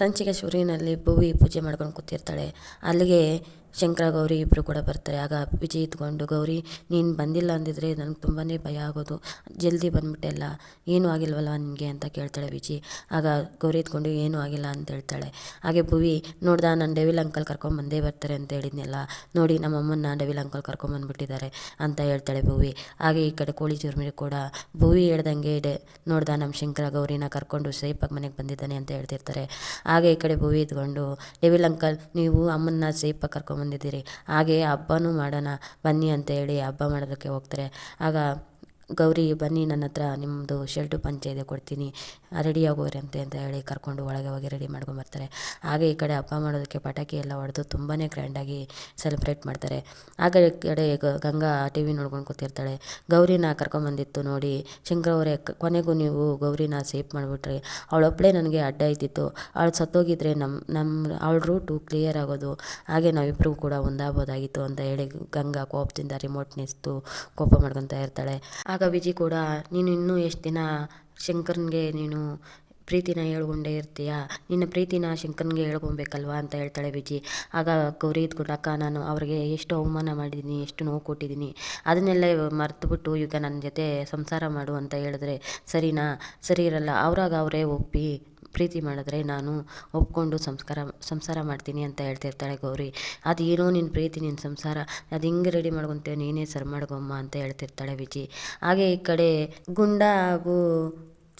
ಸಂಚಿಕೆ ಶುರುವಿನಲ್ಲಿ ಭುವಿ ಪೂಜೆ ಮಾಡ್ಕೊಂಡು ಕೂತಿರ್ತಾಳೆ. ಅಲ್ಲಿಗೆ ಶಂಕರ ಗೌರಿ ಇಬ್ಬರು ಕೂಡ ಬರ್ತಾರೆ. ಆಗ ವಿಜಯ್ ಇದ್ಕೊಂಡು, ಗೌರಿ, ನೀನು ಬಂದಿಲ್ಲ ಅಂದಿದ್ರೆ ನನಗೆ ತುಂಬಾ ಭಯ ಆಗೋದು. ಜಲ್ದಿ ಬಂದ್ಬಿಟ್ಟೆಲ್ಲ ಏನೂ ಆಗಿಲ್ವಲ್ಲ ನಿನಗೆ? ಅಂತ ಕೇಳ್ತಾಳೆ ವಿಜಿ ಆಗ ಗೌರಿ ಇದ್ಕೊಂಡು ಏನೂ ಆಗಿಲ್ಲ ಅಂತ ಹೇಳ್ತಾಳೆ. ಹಾಗೆ ಭುವಿ, ನೋಡ್ದ, ನಾನು ಡೆವಿಲ್ ಅಂಕಲ್ ಕರ್ಕೊಂಬಂದೇ ಬರ್ತಾರೆ ಅಂತ ಹೇಳಿದ್ನಲ್ಲ. ನೋಡಿ, ನಮ್ಮ ಅಮ್ಮನ ಡೆವಿಲ್ ಅಂಕಲ್ ಕರ್ಕೊಂಬಂದ್ಬಿಟ್ಟಿದ್ದಾರೆ ಅಂತ ಹೇಳ್ತಾಳೆ ಭುವಿ. ಹಾಗೆ ಈ ಕಡೆ ಕೋಳಿ ಚುರ್ಮಿ ಕೂಡ, ಭುವಿ ಹೇಳ್ದಂಗೆ ಡೆ ನೋಡ್ದ ನಮ್ಮ ಶಂಕರ ಗೌರಿನ ಕರ್ಕೊಂಡು ಸೇಫಾಗಿ ಮನೆಗೆ ಬಂದಿದ್ದಾನೆ ಅಂತ ಹೇಳ್ತಿರ್ತಾರೆ. ಹಾಗೆ ಈ ಕಡೆ ಭುವಿ ಇದ್ಕೊಂಡು ಡೆವಿಲ್ ಅಂಕಲ್, ನೀವು ಅಮ್ಮನ್ನ ಸೇಫಾಗಿ ಕರ್ಕೊಂಬಂದಿದ್ದೀರಿ ಹಾಗೆ ಹಬ್ಬನೂ ಮಾಡೋಣ. ಬನ್ನಿ ಅಂತ ಹೇಳಿ ಹಬ್ಬ ಮಾಡೋದಕ್ಕೆ ಹೋಗ್ತಾರೆ. ಆಗ ಗೌರಿ ಬನ್ನಿ ನನ್ನ ಹತ್ರ ನಿಮ್ಮದು ಶರ್ಟು ಪಂಚೆ ಇದೆ, ಕೊಡ್ತೀನಿ. ರೆಡಿ ಆಗೋರಿ ಅಂತೆ ಹೇಳಿ ಕರ್ಕೊಂಡು ಒಳಗೆ ಹೋಗಿ ರೆಡಿ ಮಾಡ್ಕೊಂಬರ್ತಾರೆ ಹಾಗೆ ಈ ಕಡೆ ಹಬ್ಬ ಮಾಡೋದಕ್ಕೆ ಪಟಾಕಿ ಎಲ್ಲ ಹೊಡೆದು ತುಂಬಾ ಗ್ರ್ಯಾಂಡಾಗಿ ಸೆಲೆಬ್ರೇಟ್ ಮಾಡ್ತಾರೆ. ಆಗ ಈ ಕಡೆ ಗಂಗಾ ಟಿ ವಿ ನೋಡ್ಕೊಂಡು ಕೂತಿರ್ತಾಳೆ. ಗೌರಿನ ಕರ್ಕೊಂಬಂದಿತ್ತು ನೋಡಿ. ಶಂಕರವರೇ ಕೊನೆಗೂ ನೀವು ಗೌರಿನ ಸೇಫ್ ಮಾಡಿಬಿಟ್ರಿ. ಅವಳೊಬ್ಬಳೇ ನನಗೆ ಅಡ್ಡ ಇದ್ದಿತ್ತು. ಅವಳು ಸತ್ತೋಗಿದ್ರೆ ನಮ್ಮ ನಮ್ಮ ಅವಳ ರೂಟು ಕ್ಲಿಯರ್ ಆಗೋದು. ಹಾಗೆ ನಾವಿಬ್ಬರಿಗೂ ಕೂಡ ಒಂದಾಗ್ಬೋದಾಗಿತ್ತು ಅಂತ ಹೇಳಿ ಗಂಗಾ ಕೋಪದಿಂದ ರಿಮೋಟ್ ನಿಸ್ತು ಕೋಪ ಮಾಡ್ಕೊತಾ ಇರ್ತಾಳೆ. ಆಗ ವಿಜಿ ಕೂಡ ನೀನು ಇನ್ನೂ ಎಷ್ಟು ದಿನ ಶಂಕರ್ನಿಗೆ ನೀನು ಪ್ರೀತಿನ ಹೇಳ್ಕೊಂಡೇ ಇರ್ತೀಯ? ನಿನ್ನ ಪ್ರೀತಿನ ಶಂಕನ್ಗೆ ಹೇಳ್ಕೊಬೇಕಲ್ವಾ ಅಂತ ಹೇಳ್ತಾಳೆ ವಿಜಿ. ಆಗ ಗೌರಿ ಇದ್ಕೊಂಡು ಅಕ್ಕ, ನಾನು ಅವ್ರಿಗೆ ಎಷ್ಟು ಅವಮಾನ ಮಾಡಿದ್ದೀನಿ, ಎಷ್ಟು ನೋವು ಕೊಟ್ಟಿದ್ದೀನಿ, ಅದನ್ನೆಲ್ಲ ಮರೆತುಬಿಟ್ಟು ಈಗ ನನ್ನ ಜೊತೆ ಸಂಸಾರ ಮಾಡು ಅಂತ ಹೇಳಿದ್ರೆ ಸರಿನಾ? ಸರಿ ಇರಲ್ಲ, ಅವ್ರಾಗ ಅವರೇ ಒಪ್ಪಿ ಪ್ರೀತಿ ಮಾಡಿದ್ರೆ ನಾನು ಒಪ್ಕೊಂಡು ಸಂಸ್ಕಾರ, ಸಂಸಾರ ಮಾಡ್ತೀನಿ ಅಂತ ಹೇಳ್ತಿರ್ತಾಳೆ ಗೌರಿ. ಅದು ಏನೋ ನಿನ್ನ ಪ್ರೀತಿ ನಿನ್ನ ಸಂಸಾರ. ಅದು ಹಿಂಗೆ ರೆಡಿ ಮಾಡ್ಕೊತೇವೆ ನೀನೇ ಸರ್ ಮಾಡ್ಕೊಮ್ಮ ಅಂತ ಹೇಳ್ತಿರ್ತಾಳೆ ವಿಜಿ. ಹಾಗೆ ಈ ಕಡೆ ಗುಂಡ ಹಾಗೂ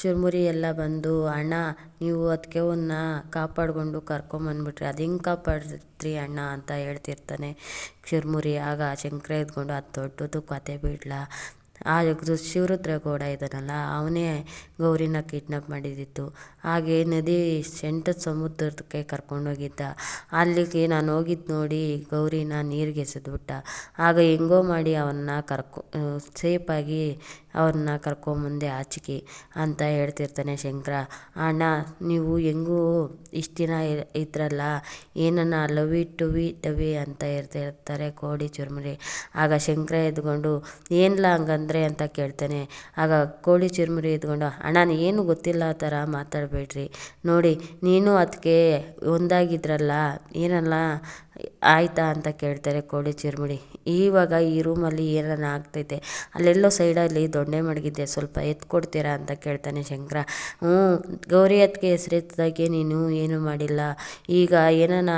ಚುರುಮುರಿ ಎಲ್ಲ ಬಂದು, ಅಣ್ಣ, ನೀವು ಅದಕ್ಕೆ ಅವನ್ನ ಕಾಪಾಡಿಕೊಂಡು ಕರ್ಕೊಂಬಂದ್ಬಿಟ್ರಿ ಅದು ಹಿಂಗೆ ಕಾಪಾಡಿದ್ರಿ ಅಣ್ಣ? ಅಂತ ಹೇಳ್ತಿರ್ತಾನೆ ಚುರುಮುರಿ. ಆಗ ಶಂಕರ ಎದ್ಕೊಂಡು, ಅದು ದೊಡ್ಡದು ಕತೆ ಬಿಡ್ಲಾ ಆ ಶಿವರುದ್ರ ಗೌಡ ಇದ್ದಾನಲ್ಲ, ಅವನೇ ಗೌರಿನ ಕಿಡ್ನಾಪ್ ಮಾಡಿದ್ದಿತ್ತು ಹಾಗೆ ನದಿ ಸೆಂಟ ಸಮುದ್ರಕ್ಕೆ ಕರ್ಕೊಂಡೋಗಿದ್ದ ಅಲ್ಲಿಗೆ ನಾನು ಹೋಗಿದ್ದು ನೋಡಿ ಗೌರಿನ ನೀರಿಗೆ ಎಸೆದ್ಬಿಟ್ಟ ಆಗ ಹೆಂಗೋ ಮಾಡಿ ಅವನ್ನ ಕರ್ಕೊ ಸೇಫಾಗಿ ಅವ್ರನ್ನ ಕರ್ಕೊಂಬಂದೆ ಆಚಿಕೆ ಅಂತ ಹೇಳ್ತಿರ್ತಾನೆ ಶಂಕರ. ಅಣ್ಣ, ನೀವು ಹೆಂಗೂ ಇಷ್ಟು ದಿನ ಇದ್ರಲ್ಲ, ಏನನ್ನ ಲವ್ ಇಟ್, ಟು ವಿ ಟವಿ ಅಂತ ಇರ್ತಿರ್ತಾರೆ ಕೋಡಿ ಚುರುಮುರಿ. ಆಗ ಶಂಕರ ಎದ್ಕೊಂಡು ಏನಿಲ್ಲ ಹಂಗಂದ್ರೆ ಅಂತ ಕೇಳ್ತಾನೆ. ಆಗ ಕೋಳಿ ಚುರುಮುರಿ ಇದ್ಕೊಂಡು, ಅಣ್ಣ ಏನು ಗೊತ್ತಿಲ್ಲ ಆ ಥರ ಮಾತಾಡಬೇಡ್ರಿ. ನೋಡಿ, ನೀನು ಅದಕ್ಕೆ ಒಂದಾಗಿದ್ರಲ್ಲ, ಏನಲ್ಲ? ಆಯಿತಾ ಅಂತ ಕೇಳ್ತಾರೆ ಕೋಳಿ ಚುರ್ಮುಡಿ ಇವಾಗ ಈ ರೂಮಲ್ಲಿ ಏನಾನ ಆಗ್ತೈತೆ? ಅಲ್ಲೆಲ್ಲೋ ಸೈಡಲ್ಲಿ ದೊಣ್ಣೆ ಮಡಗಿದ್ದೆ, ಸ್ವಲ್ಪ ಎತ್ಕೊಡ್ತೀರಾ ಅಂತ ಕೇಳ್ತಾನೆ ಶಂಕರ. ಹ್ಞೂ, ಗೌರಿ ಅದಕ್ಕೆ ಹೆಸರಿದ್ದಾಗೆ ನೀನು ಏನು ಮಾಡಿಲ್ಲ? ಈಗ ಏನಾನ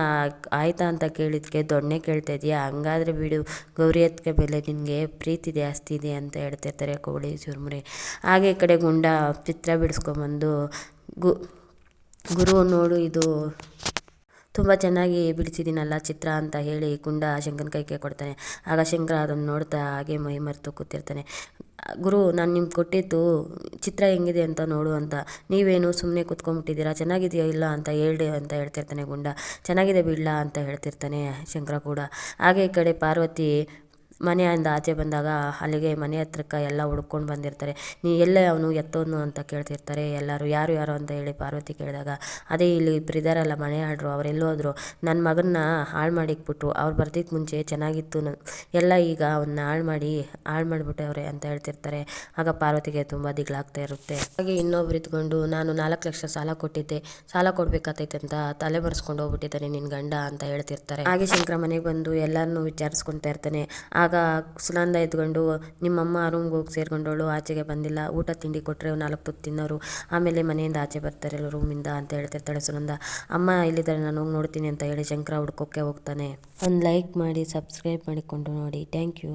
ಆಯಿತಾ ಅಂತ ಕೇಳಿದ್ಕೆ ದೊಣ್ಣೆ ಕೇಳ್ತಾ ಇದೆಯಾ? ಹಂಗಾದ್ರೆ ಬಿಡು, ಗೌರಿ ಅದಕ್ಕೆ ಮೇಲೆ ನಿನಗೆ ಪ್ರೀತಿ ಜಾಸ್ತಿ ಇದೆ ಅಂತ ಹೇಳ್ತಿರ್ತಾರೆ ಕೋಳಿ ಚುರುಮುರಿ ಹಾಗೆ ಕಡೆ ಗುಂಡ ಚಿತ್ರ ಬಿಡಿಸ್ಕೊಂಬಂದು ಗು, ಗುರು ನೋಡು ಇದು ತುಂಬ ಚೆನ್ನಾಗಿ ಬಿಡಿಸಿದ್ದೀನಲ್ಲ ಚಿತ್ರ ಅಂತ ಹೇಳಿ ಗುಂಡ ಶಂಕರನ ಕೈಗೆ ಕೊಡ್ತಾನೆ. ಆಗ ಶಂಕರ ಅದನ್ನು ನೋಡ್ತಾ ಹಾಗೆ ಮೈ ಮರೆತು ಕೂತಿರ್ತಾನೆ. ಗುರು, ನಾನು ನಿಮ್ಗೆ ಕೊಟ್ಟಿದ್ದು ಚಿತ್ರ ಹೆಂಗಿದೆ ಅಂತ ನೋಡು ಅಂತ. ನೀವೇನು ಸುಮ್ಮನೆ ಕೂತ್ಕೊಂಡ್ಬಿಟ್ಟಿದ್ದೀರಾ? ಚೆನ್ನಾಗಿದೆಯೋ ಇಲ್ಲ ಅಂತ ಹೇಳಿ ಅಂತ ಹೇಳ್ತಿರ್ತಾನೆ ಗುಂಡ. ಚೆನ್ನಾಗಿದೆ ಬಿಡ್ಲಾ ಅಂತ ಹೇಳ್ತಿರ್ತಾನೆ ಶಂಕರ ಕೂಡ. ಹಾಗೆ ಈ ಕಡೆ ಪಾರ್ವತಿ ಮನೆಯಿಂದ ಆಚೆ ಬಂದಾಗ ಅಲ್ಲಿಗೆ ಮನೆ ಹತ್ರಕ್ಕೆ ಎಲ್ಲ ಹುಡ್ಕೊಂಡು ಬಂದಿರ್ತಾರೆ. ನೀ ಎಲ್ಲೇ ಅವನು ಎತ್ತೋನು ಅಂತ ಕೇಳ್ತಿರ್ತಾರೆ. ಎಲ್ಲರೂ ಯಾರು ಯಾರು ಅಂತ ಹೇಳಿ ಪಾರ್ವತಿ ಕೇಳಿದಾಗ, ಅದೇ ಇಲ್ಲಿ ಇಬ್ರು ಇದ್ದಾರಲ್ಲ ಮನೆ ಆಳ್ರು, ಅವ್ರು ಎಲ್ಲೋದ್ರು ನನ್ನ ಮಗನ್ನ ಹಾಳು ಮಾಡಿಕ್ಬಿಟ್ರು ಅವ್ರು ಬರ್ತಿದ್ದ ಮುಂಚೆ ಚೆನ್ನಾಗಿತ್ತು. ಎಲ್ಲ ಈಗ ಅವನ್ನ ಹಾಳು ಮಾಡಿ, ಹಾಳು ಮಾಡಿಬಿಟ್ಟವ್ರೆ ಅಂತ ಹೇಳ್ತಿರ್ತಾರೆ. ಆಗ ಪಾರ್ವತಿಗೆ ತುಂಬ ದಿಗ್ಲಾಗ್ತಾ ಇರುತ್ತೆ. ಹಾಗೆ ಇನ್ನೊಬ್ರು ಇದ್ಕೊಂಡು ನಾನು ನಾಲ್ಕು ಲಕ್ಷ ಸಾಲ ಕೊಟ್ಟಿದ್ದೆ. ಸಾಲ ಕೊಡ್ಬೇಕಾತೈತೆ ಅಂತ ತಲೆ ಮರೆಸ್ಕೊಂಡು ಹೋಗ್ಬಿಟ್ಟಿದ್ದಾನೆ ನಿನ್ನ ಗಂಡ ಅಂತ ಹೇಳ್ತಿರ್ತಾರೆ. ಹಾಗೆ ಶಂಕರ ಮನೆಗೆ ಬಂದು ಎಲ್ಲರನ್ನೂ ವಿಚಾರಿಸ್ಕೊತಾ ಇರ್ತಾನೆ. ಆಗ ಸುನಂದ ಎದ್ಕೊಂಡು ನಿಮ್ಮಮ್ಮ ರೂಮ್ಗೆ ಹೋಗಿ ಸೇರ್ಕೊಂಡವಳು, ಆಚೆಗೆ ಬಂದಿಲ್ಲ. ಊಟ, ತಿಂಡಿ ಕೊಟ್ಟರೆ ನಾಲ್ಕು ತುತ್ತು ತಿನ್ನೋರು. ಆಮೇಲೆ ಮನೆಯಿಂದ ಆಚೆ ಬರ್ತಾರೆ ರೂಮಿಂದ ಅಂತ ಹೇಳ್ತಿರ್ತಾಳೆ ಸುನಂದ. ಅಮ್ಮ ಇಲ್ಲಿದ್ದಾರೆ, ನಾನು ಹೋಗಿ ನೋಡ್ತೀನಿ ಅಂತ ಹೇಳಿ ಶಂಕರ ಹುಡ್ಕೋಕ್ಕೆ ಹೋಗ್ತಾನೆ. ಒಂದು ಲೈಕ್ ಮಾಡಿ ಸಬ್ಸ್ಕ್ರೈಬ್ ಮಾಡಿಕೊಂಡು ನೋಡಿ. Thank you